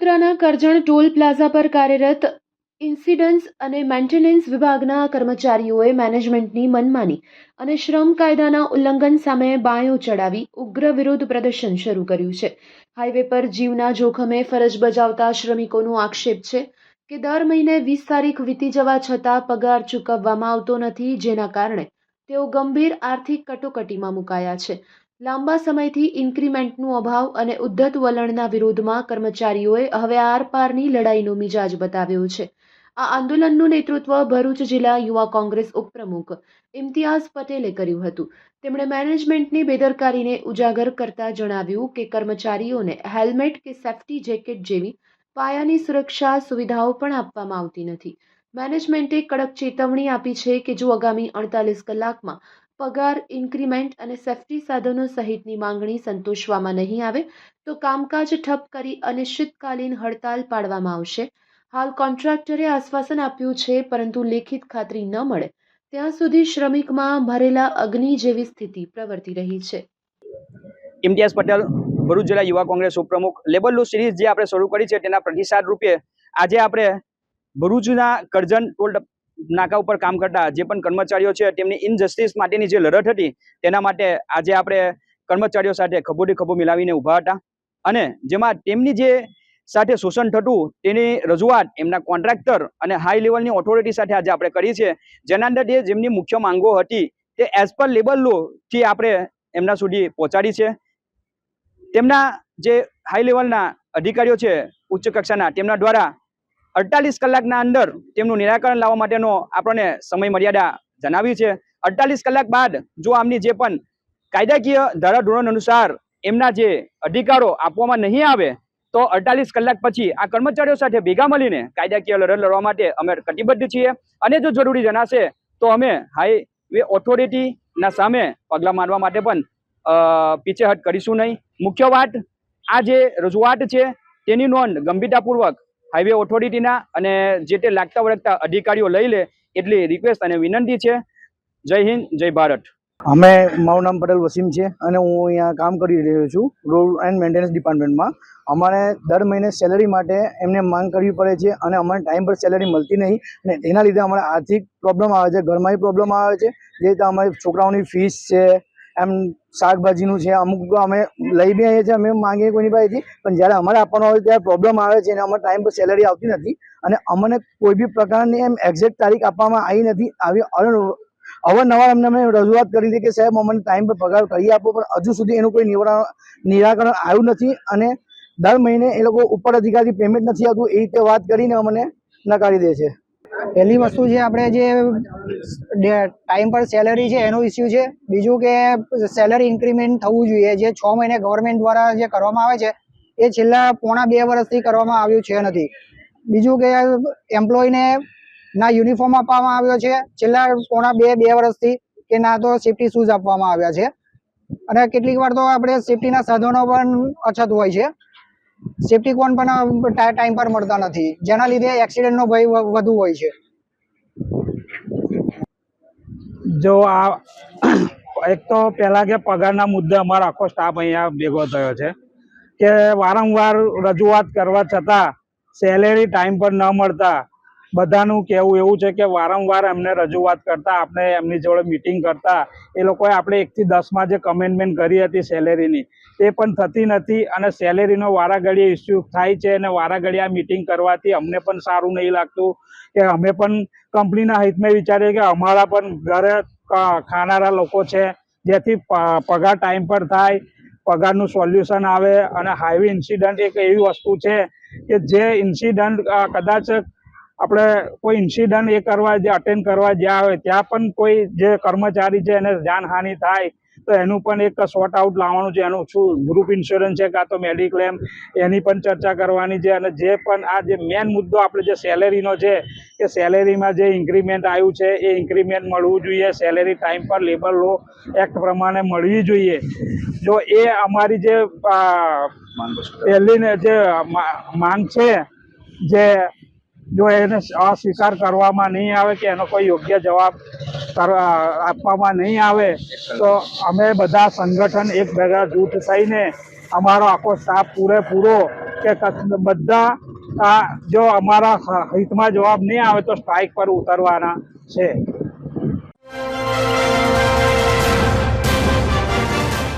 વડોદરાના Karjan toll plaza પર કાર્યરત ઇન્સિડન્સ અને મેન્ટેનન્સ વિભાગના કર્મચારીઓએ મેનેજમેન્ટની મનમાની અને શ્રમ કાયદાના ઉલ્લંઘન સામે બાયો ચડાવી ઉગ્ર વિરોધ પ્રદર્શન શરૂ કર્યું છે. હાઈવે પર જીવના જોખમે ફરજ બજાવતા શ્રમિકોનો આક્ષેપ છે કે દર મહિને વીસ તારીખ વીતી જવા છતાં પગાર ચૂકવવામાં આવતો નથી, જેના કારણે તેઓ ગંભીર આર્થિક કટોકટીમાં મુકાયા છે. લાંબા સમયથી ઇન્ક્રીમેન્ટનું અભાવ અને ઉદ્ધત વલણના વિરોધમાં કર્મચારીઓએ હવે આરપારની લડાઈનો મિજાજ બતાવ્યો છે. આ આંદોલનનું નેતૃત્વ ભરૂચ જિલ્લા યુવા કોંગ્રેસ ઉપપ્રમુખ ઇમ્તિયાઝ પટેલે કર્યું હતું. તેમણે મેનેજમેન્ટની બેદરકારીને ઉજાગર કરતા જણાવ્યું કે કર્મચારીઓને હેલ્મેટ કે સેફ્ટી જેકેટ જેવી પાયાની સુરક્ષા સુવિધાઓ પણ આપવામાં આવતી નથી. મેનેજમેન્ટે કડક ચેતવણી આપી છે કે જો આગામી અડતાલીસ કલાકમાં પગાર ઇન્ક્રીમેન્ટ અને સેફ્ટી સાધનો સહિતની માંગણી સંતોષવામાં નહીં આવે, તો કામકાજ ઠપ કરી અનિશ્ચિતકાલીન હડતાલ પાડવામાં આવશે. હાલ કોન્ટ્રાક્ટરે આશ્વાસન આપ્યું છે, પરંતુ લેખિત ખાતરી ન મળે. ત્યાં સુધી શ્રમિકમાં ભરેલા અગ્નિ જેવી સ્થિતિ પ્રવર્તી રહી છે. ઇમ્તિયાઝ પટેલ, ભરૂચ જિલ્લા યુવા કોંગ્રેસ ઉપપ્રમુખ. લેબર લો સિરીઝ જે આપણે શરૂ કરી છે, તેના પ્રતિસાદ રૂપે આજે આપણે ભરૂચના કરજણ ટોલ નાકા ઉપર કામ કરતા જે પણ કર્મચારીઓ છે, તેમની ઇનજસ્ટિસ માટેની જે લડત હતી, તેના માટે આજે આપણે કર્મચારીઓ સાથે ખભોથી ખભો મિલાવીને ઊભા હતા. અને જેમાં તેમની જે સાથે શોષણ થતું, તેની રજૂઆત એમના કોન્ટ્રાક્ટર અને હાઈ લેવલની ઓથોરિટી સાથે આજે આપણે કરી છે. જેના અંદર જે જેમની મુખ્ય માંગો હતી, તે એઝ પર લેબર લોથી આપણે એમના સુધી પહોંચાડી છે. તેમના જે હાઈ લેવલના અધિકારીઓ છે, ઉચ્ચ કક્ષાના, તેમના દ્વારા અડતાલીસ કલાકના અંદર તેમનું નિરાકરણ લાવવા માટેનો આપણને સમય મર્યાદા જણાવી છે. અડતાલીસ કલાક બાદ જો આમની જે પણ કાયદાકીય ધારાધોરણ અનુસાર એમના જે અધિકારો આપવામાં નહીં આવે, તો અડતાલીસ કલાક પછી આ કર્મચારીઓ સાથે ભેગા મળીને કાયદાકીય લડત લડવા માટે અમે કટિબદ્ધ છીએ. અને જો જરૂરી જણાશે, તો અમે હાઈવે ઓથોરિટીના સામે પગલાં મારવા માટે પણ પીછેહટ કરીશું નહીં. મુખ્ય વાત, આ જે રજૂઆત છે, તેની નોંધ ગંભીરતાપૂર્વક હાઈવે ઓથોરિટીના અને જે તે લાગતા વળગતા અધિકારીઓ લઈ લે એટલી રિક્વેસ્ટ અને વિનંતી છે. જય હિન્દ, જય ભારત. અમે, મારું નામ પટેલ વસીમ છે અને હું અહીંયા કામ કરી રહ્યો છું રોડ એન્ડ મેન્ટેનન્સ ડિપાર્ટમેન્ટમાં. અમારે દર મહિને સેલરી માટે એમને માંગ કરવી પડે છે અને અમને ટાઈમ પર સેલરી મળતી નહીં અને તેના લીધે અમારે આર્થિક પ્રોબ્લેમ આવે છે, ઘરમાં પ્રોબ્લેમ આવે છે. જે રીતે અમારી છોકરાઓની ફીસ છે એમ શાકભાજીનું છે, અમુક અમે લઈ બી આવીએ છીએ, અમે માંગીએ કોઈની પાસેથી. પણ જ્યારે અમારે આપવાનું હોય ત્યારે પ્રોબ્લેમ આવે છે અને અમારે ટાઈમ પર સેલરી આવતી નથી. અને અમને કોઈ બી પ્રકારની એમ એક્ઝેક્ટ તારીખ આપવામાં આવી નથી. આવી અવારનવાર અમને અમે રજૂઆત કરી હતી કે સાહેબ, અમને ટાઈમ પર પગાર કરી આપો, પણ હજુ સુધી એનું કોઈ નિવારણ નિરાકરણ આવ્યું નથી. અને દર મહિને એ લોકો ઉપર અધિકારી પેમેન્ટ નથી આવતું, એ રીતે વાત કરીને અમને નકારી દે છે. પહેલી વસ્તુ છે, આપણે જે ટાઈમ પર સેલરી છે, એનો ઇસ્યુ છે. બીજું કે સેલરી ઇન્ક્રીમેન્ટ થવું જોઈએ, જે છ મહિને ગવર્મેન્ટ દ્વારા જે કરવામાં આવે છે, એ છેલ્લા પોણા બે વર્ષથી કરવામાં આવ્યું છે નથી. બીજું કે એમ્પ્લોયને ના યુનિફોર્મ આપવામાં આવ્યો છે, છેલ્લા પોણા બે બે વર્ષથી કે ના તો સેફટી શૂઝ આપવામાં આવ્યા છે. અને કેટલીક વાર તો આપણે સેફ્ટીના સાધનો પણ અછત હોય છે. સેફટી કોન પણ ટાઈમ પર મળતા નથી. જેના લીધે એક્સિડન્ટનો ભય વધુ હોય છે. જો આ, એક તો પહેલાં કે પગારના મુદ્દે અમારો આખો સ્ટાફ અહીંયા ભેગો થયો છે, કે વારંવાર રજૂઆત કરવા છતાં સેલેરી ટાઈમ પર ન મળતા બધાનું કહેવું એવું છે કે વારંવાર એમને રજૂઆત કરતા આપણે એમની જોડે મિટિંગ કરતા, એ લોકોએ આપણે એકથી દસમાં જે કમેન્ટમેન્ટ કરી હતી સેલેરીની તે પણ થતી નથી અને સેલેરીનો વારાઘડીએ ઇસ્યુ થાય છે અને વારાઘડીએ આ મિટિંગ કરવાથી અમને પણ સારું નહીં લાગતું કે અમે પણ કંપનીના હિતમાં વિચારીએ કે અમારા પણ ઘરે ખાનારા લોકો છે, જેથી પગાર ટાઈમ પર થાય, પગારનું સોલ્યુશન આવે અને હાઈવે ઇન્સિડન્ટ એક એવી વસ્તુ છે કે જે ઇન્સિડન્ટ કદાચ આપણે કોઈ ઇન્સિડન્ટ એ કરવા જે અટેન્ડ કરવા જ્યાં હોય ત્યાં પણ કોઈ જે કર્મચારી છે એને જાનહાનિ થાય, તો એનું પણ એક શોર્ટ આઉટ લાવવાનું છે. એનું શું ગ્રુપ ઇન્સ્યોરન્સ છે કાં તો મેડિક્લેમ એની પણ ચર્ચા કરવાની છે. અને જે પણ આ જે મેન મુદ્દો આપણે જે સેલેરીનો છે કે સેલેરીમાં જે ઇન્ક્રીમેન્ટ આવ્યું છે, એ ઇન્ક્રીમેન્ટ મળવું જોઈએ. સેલેરી ટાઈમ પર લેબર લો એક્ટ પ્રમાણે મળવી જોઈએ. જો એ અમારી જે પહેલીને જે માંગ છે, જે જો એને અસ્વીકાર કરવામાં નહીં આવે કે એનો કોઈ યોગ્ય જવાબ આપવામાં નહીં આવે, તો અમે બધા સંગઠન એક ભેગા જૂથ થઈને અમારો આખો સ્ટાફ પૂરેપૂરો કે બધા જો અમારા હિતમાં જવાબ નહીં આવે તો સ્ટ્રાઇક પર ઉતરવાના છે.